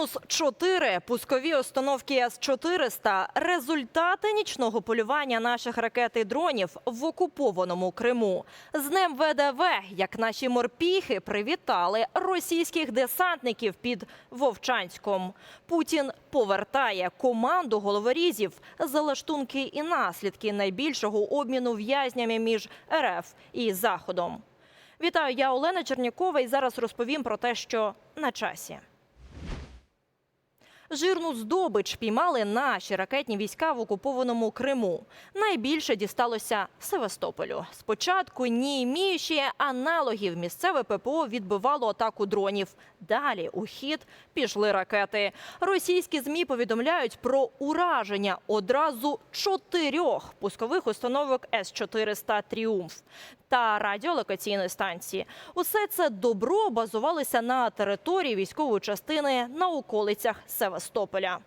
Мінус 4 пускові установки С-400 – результати нічного полювання наших ракет і дронів в окупованому Криму. З днем ВДВ, як наші морпіхи привітали російських десантників під Вовчанськом. Путін повертає команду головорізів за лаштунки і наслідки найбільшого обміну в'язнями між РФ і Заходом. Вітаю, я Олена Чернякова і зараз розповім про те, що на часі. Жирну здобич піймали наші ракетні війська в окупованому Криму. Найбільше дісталося Севастополю. Спочатку ні іміючі аналогів місцеве ППО відбивало атаку дронів. Далі у хід пішли ракети. Російські змі повідомляють про ураження одразу чотирьох пускових установок С-400 «Тріумф» та радіолокаційної станції. Усе це добро базувалося на території військової частини на околицях Севастополя.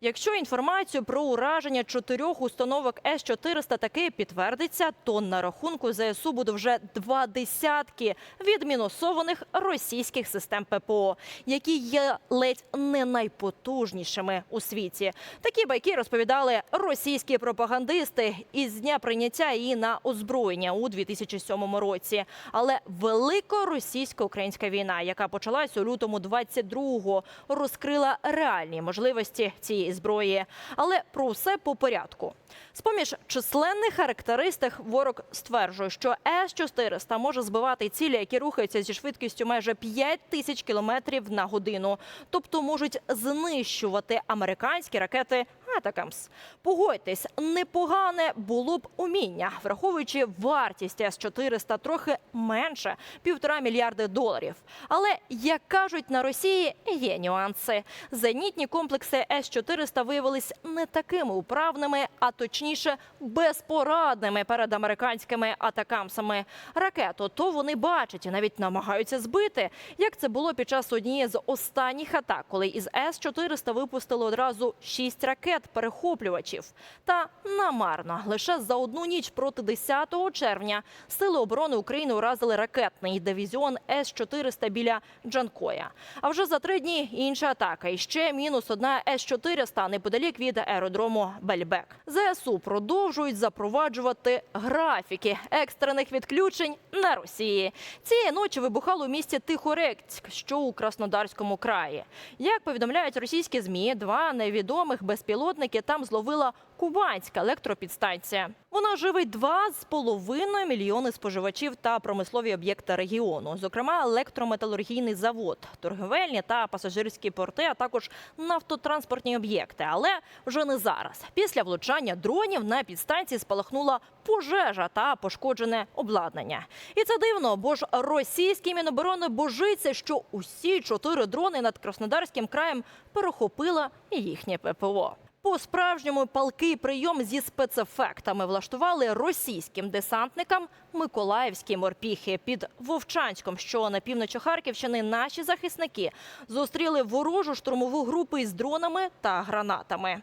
Якщо інформацію про ураження чотирьох установок С-400 таки підтвердиться, то на рахунку ЗСУ буде вже два десятки відмінусованих російських систем ППО, які є ледь не найпотужнішими у світі. Такі байки розповідали російські пропагандисти із дня прийняття її на озброєння у 2007 році. Але велико-російсько-українська війна, яка почалась у лютому 22-го, розкрила реальні можливості цієї зброї. Але про все по порядку. З-поміж численних характеристик ворог стверджує, що С-400 може збивати цілі, які рухаються зі швидкістю майже 5 тисяч кілометрів на годину, тобто можуть знищувати американські ракети Атакамс. Погодьтесь, непогане було б уміння, враховуючи вартість С-400 трохи менше півтора мільярди доларів. Але як кажуть на Росії, є нюанси. Зенітні комплекси С-400 виявились не такими управними, а точніше безпорадними перед американськими атакамсами. Ракету то вони бачать і навіть намагаються збити. Як це було під час однієї з останніх атак, коли із С-400 випустили одразу шість ракет перехоплювачів. Та намарно лише за одну ніч проти 10 червня сили оборони України уразили ракетний дивізіон С-400 біля Джанкоя. А вже за три дні інша атака. І ще мінус одна С-400 неподалік від аеродрому Бельбек. ЗСУ продовжують запроваджувати графіки екстрених відключень на Росії. Цієї ночі вибухало у місті Тихорецьк, що у Краснодарському краї. Як повідомляють російські змі, два невідомих безпілотники там зловила кубанська електропідстанція. Вона живить два з половиною мільйони споживачів та промислові об'єкти регіону, зокрема електрометалургійний завод, торгівельні та пасажирські порти, а також нафтотранспортні об'єкти. Але вже не зараз. Після влучання дронів на підстанції спалахнула пожежа та пошкоджене обладнання. І це дивно, бо ж російський міноборони божиться, що усі чотири дрони над Краснодарським краєм перехопила їхнє ППО. По справжньому палкий прийом зі спецефектами влаштували російським десантникам миколаївські морпіхи під Вовчанськом, що на півночі Харківщини наші захисники зустріли ворожу штурмову групу із дронами та гранатами.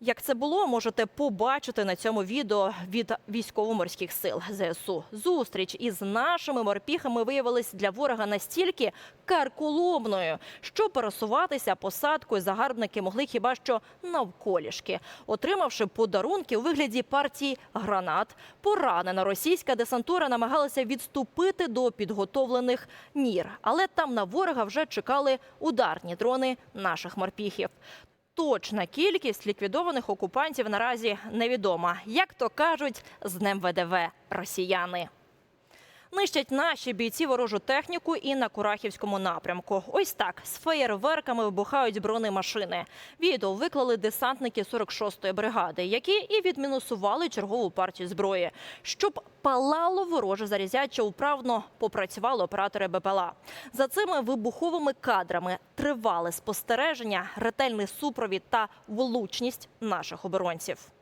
Як це було, можете побачити на цьому відео від військово-морських сил ЗСУ. Зустріч із нашими морпіхами виявилась для ворога настільки карколомною, що пересуватися посадкою загарбники могли хіба що навколішки, отримавши подарунки у вигляді партії гранат. Поранена російська десантура намагалася відступити до підготовлених нір, але там на ворога вже чекали ударні дрони наших морпіхів. Точна кількість ліквідованих окупантів наразі невідома. Як то кажуть, з днем ВДВ росіяни. Нищать наші бійці ворожу техніку і на Курахівському напрямку. Ось так з феєрверками вибухають бронемашини. Відео виклали десантники 46-ї бригади, які і відмінусували чергову партію зброї. Щоб палало вороже зарізяче, управно попрацювали оператори БПЛА. За цими вибуховими кадрами тривали спостереження, ретельний супровід та влучність наших оборонців.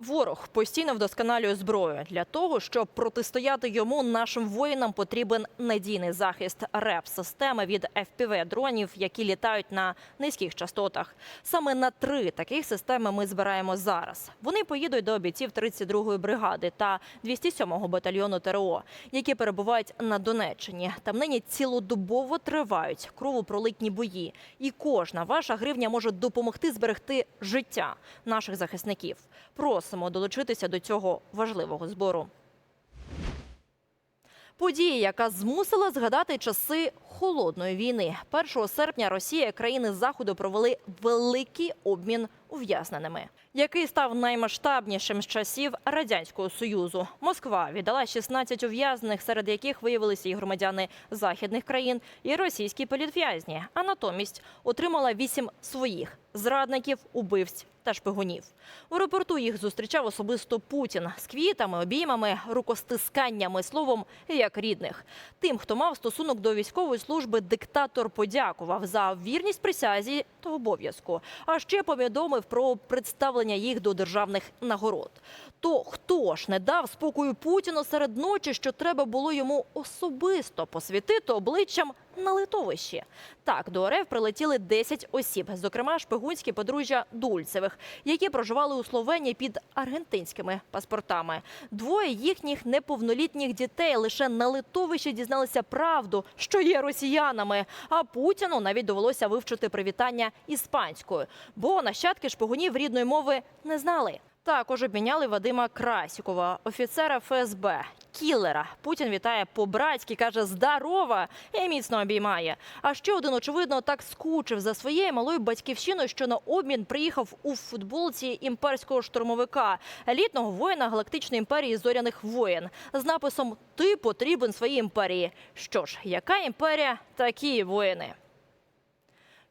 Ворог постійно вдосконалює зброю. Для того, щоб протистояти йому, нашим воїнам потрібен надійний захист РЕП-системи від FPV-дронів, які літають на низьких частотах. Саме на три таких системи ми збираємо зараз. Вони поїдуть до бійців 32-ї бригади та 207-го батальйону ТРО, які перебувають на Донеччині. Там нині цілодобово тривають кровопролитні бої. І кожна ваша гривня може допомогти зберегти життя наших захисників. Просимо долучитися до цього важливого збору. Подія, яка змусила згадати часи холодної війни. 1 серпня Росія і країни Заходу провели великий обмін ув'язненими, який став наймасштабнішим з часів радянського союзу. Москва віддала 16 ув'язнених, серед яких виявилися і громадяни західних країн, і російські політв'язні. А натомість отримала 8 своїх зрадників, убивць та шпигунів. У аеропорту їх зустрічав особисто Путін з квітами, обіймами, рукостисканнями, словом, як рідних. Тим, хто мав стосунок до військової служби, диктатор подякував за вірність присязі та обов'язку. А ще повідомив про представлення їх до державних нагород. То хто ж не дав спокою Путіну серед ночі, що треба було йому особисто посвітити обличчям на литовищі? Так, до РФ прилетіли 10 осіб, зокрема шпигунські подружжя Дульцевих, які проживали у Словенії під аргентинськими паспортами. Двоє їхніх неповнолітніх дітей лише на литовищі дізналися правду, що є росіянами. А Путіну навіть довелося вивчити привітання іспанською, бо нащадки шпигунів рідної мови не знали. Також обміняли Вадима Красікова, офіцера ФСБ, кілера. Путін вітає по-братськи, каже «Здорова!» і міцно обіймає. А ще один, очевидно, так скучив за своєю малою батьківщиною, що на обмін приїхав у футболці імперського штурмовика, елітного воїна галактичної імперії зоряних воєн з написом Ти потрібен своїй імперії. Що ж, яка імперія, такі воїни.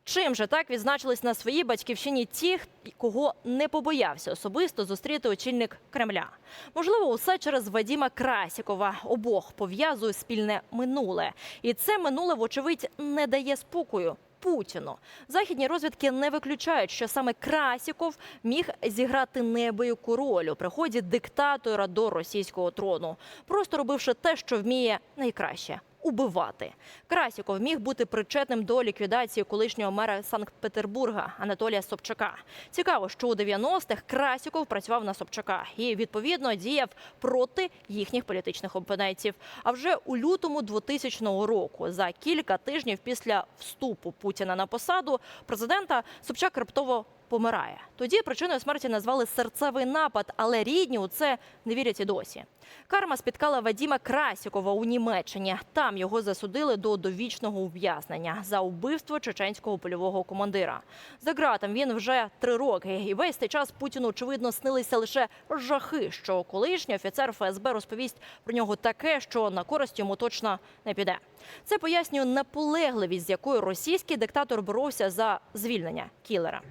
Чим же так відзначились на своїй батьківщині ті, кого не побоявся особисто зустріти очільник Кремля? Можливо, усе через Вадіма Красікова. Обох пов'язує спільне минуле, і це минуле, вочевидь, не дає спокою. Путіну західні розвідки не виключають, що саме Красіков міг зіграти неабияку роль у приході диктатора до російського трону, просто робивши те, що вміє найкраще убивати. Красіков міг бути причетним до ліквідації колишнього мера Санкт-Петербурга Анатолія Собчака. Цікаво, що у 90-х Красіков працював на Собчака і відповідно діяв проти їхніх політичних опонентів. А вже у лютому 2000 року, за кілька тижнів після вступу Путіна на посаду президента, Собчак раптово помирає. Тоді причиною смерті назвали серцевий напад, але рідні у це не вірять і досі. Карма спіткала Вадіма Красікова у Німеччині. Там його засудили до довічного ув'язнення за вбивство чеченського польового командира. За ґратом він вже три роки, і весь цей час Путіну очевидно снилися лише жахи, що колишній офіцер ФСБ розповість про нього таке, що на користь йому точно не піде. Це пояснює наполегливість, з якою російський диктатор боровся за звільнення кілера.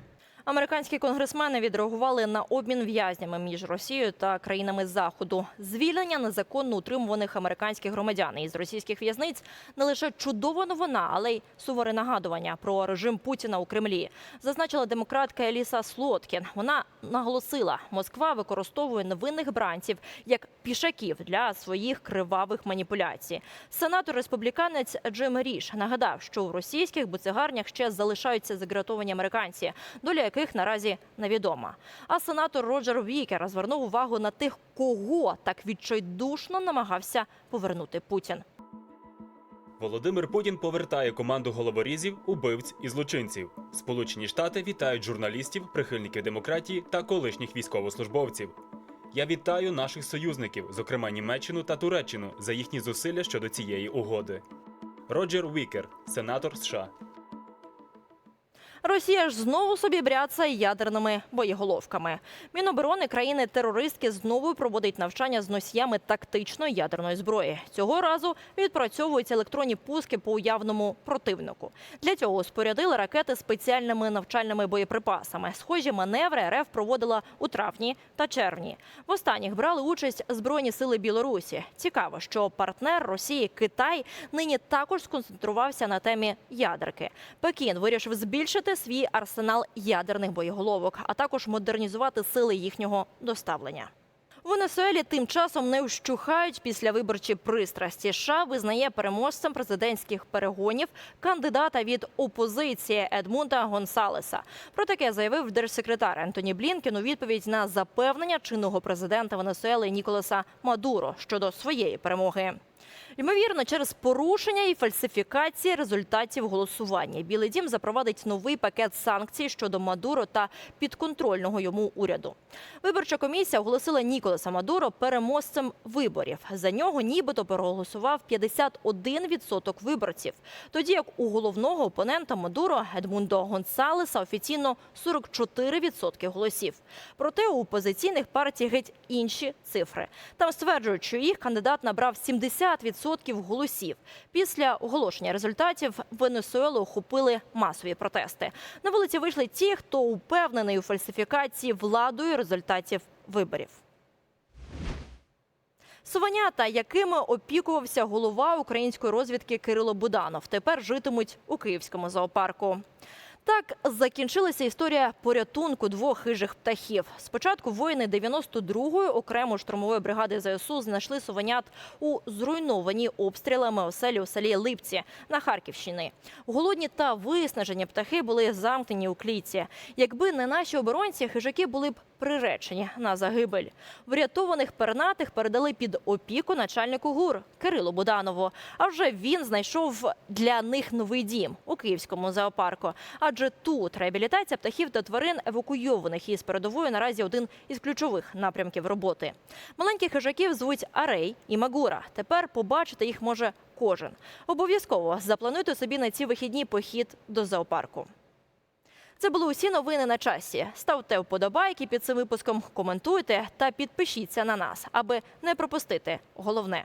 Американські конгресмени відреагували на обмін в'язнями між Росією та країнами Заходу. Звільнення незаконно утримуваних американських громадян із російських в'язниць не лише чудова новина, але й суворе нагадування про режим Путіна у Кремлі. Зазначила демократка Еліса Слоткін. Вона наголосила, Москва використовує невинних бранців як пішаків для своїх кривавих маніпуляцій. Сенатор республіканець Джим Ріш нагадав, що у російських буцегарнях ще залишаються загратовані американці, доля яких наразі невідома. А сенатор Роджер Вікер звернув увагу на тих, кого так відчайдушно намагався повернути Путін. Володимир Путін повертає команду головорізів, убивць і злочинців. Сполучені Штати вітають журналістів, прихильників демократії та колишніх військовослужбовців. Я вітаю наших союзників, зокрема Німеччину та Туреччину, за їхні зусилля щодо цієї угоди. Роджер Вікер, сенатор США. Росія ж знову собі бряцає ядерними боєголовками. Міноборони країни-терористки знову проводить навчання з носіями тактичної ядерної зброї. Цього разу відпрацьовують електронні пуски по уявному противнику. Для цього спорядили ракети спеціальними навчальними боєприпасами. Схожі маневри РФ проводила у травні та червні. В останніх брали участь Збройні сили Білорусі. Цікаво, що партнер Росії Китай нині також сконцентрувався на темі ядерки. Пекін вирішив збільшити свій арсенал ядерних боєголовок, а також модернізувати сили їхнього доставлення. В Венесуелі тим часом не вщухають після виборчі пристрасті. США визнає переможцем президентських перегонів кандидата від опозиції Едмунда Гонсалеса. Про таке заявив держсекретар Ентоні Блінкен у відповідь на запевнення чинного президента Венесуели Ніколаса Мадуро щодо своєї перемоги. Ймовірно, через порушення і фальсифікації результатів голосування Білий Дім запровадить новий пакет санкцій щодо Мадуро та підконтрольного йому уряду. Виборча комісія оголосила Ніколаса Мадуро переможцем виборів. За нього нібито проголосував 51% виборців. Тоді як у головного опонента Мадуро Едмундо Гонсалеса офіційно 44% голосів. Проте у опозиційних партій геть інші цифри. Там стверджують, що їх кандидат набрав 70% голосів. Після оголошення результатів Венесуелу охопили масові протести. На вулиці вийшли ті, хто упевнений у фальсифікації владою результатів виборів. Совенята, якими опікувався голова української розвідки Кирило Буданов, тепер житимуть у київському зоопарку. Так закінчилася історія порятунку двох хижих птахів. Спочатку воїни 92-ї окремої штурмової бригади ЗСУ знайшли совенят у зруйнованій обстрілами оселі у селі Липці на Харківщині. Голодні та виснажені птахи були замкнені у клітці. Якби не наші оборонці, хижаки були б приречені на загибель. Врятованих пернатих передали під опіку начальнику ГУР Кирилу Буданову. А вже він знайшов для них новий дім у київському зоопарку. Адже тут реабілітація птахів та тварин, евакуйованих із передової, наразі один із ключових напрямків роботи. Маленьких хижаків звуть Арей і Магура. Тепер побачити їх може кожен. Обов'язково заплануйте собі на ці вихідні похід до зоопарку. Це були усі новини на часі. Ставте вподобайки під цим випуском, коментуйте та підпишіться на нас, аби не пропустити головне.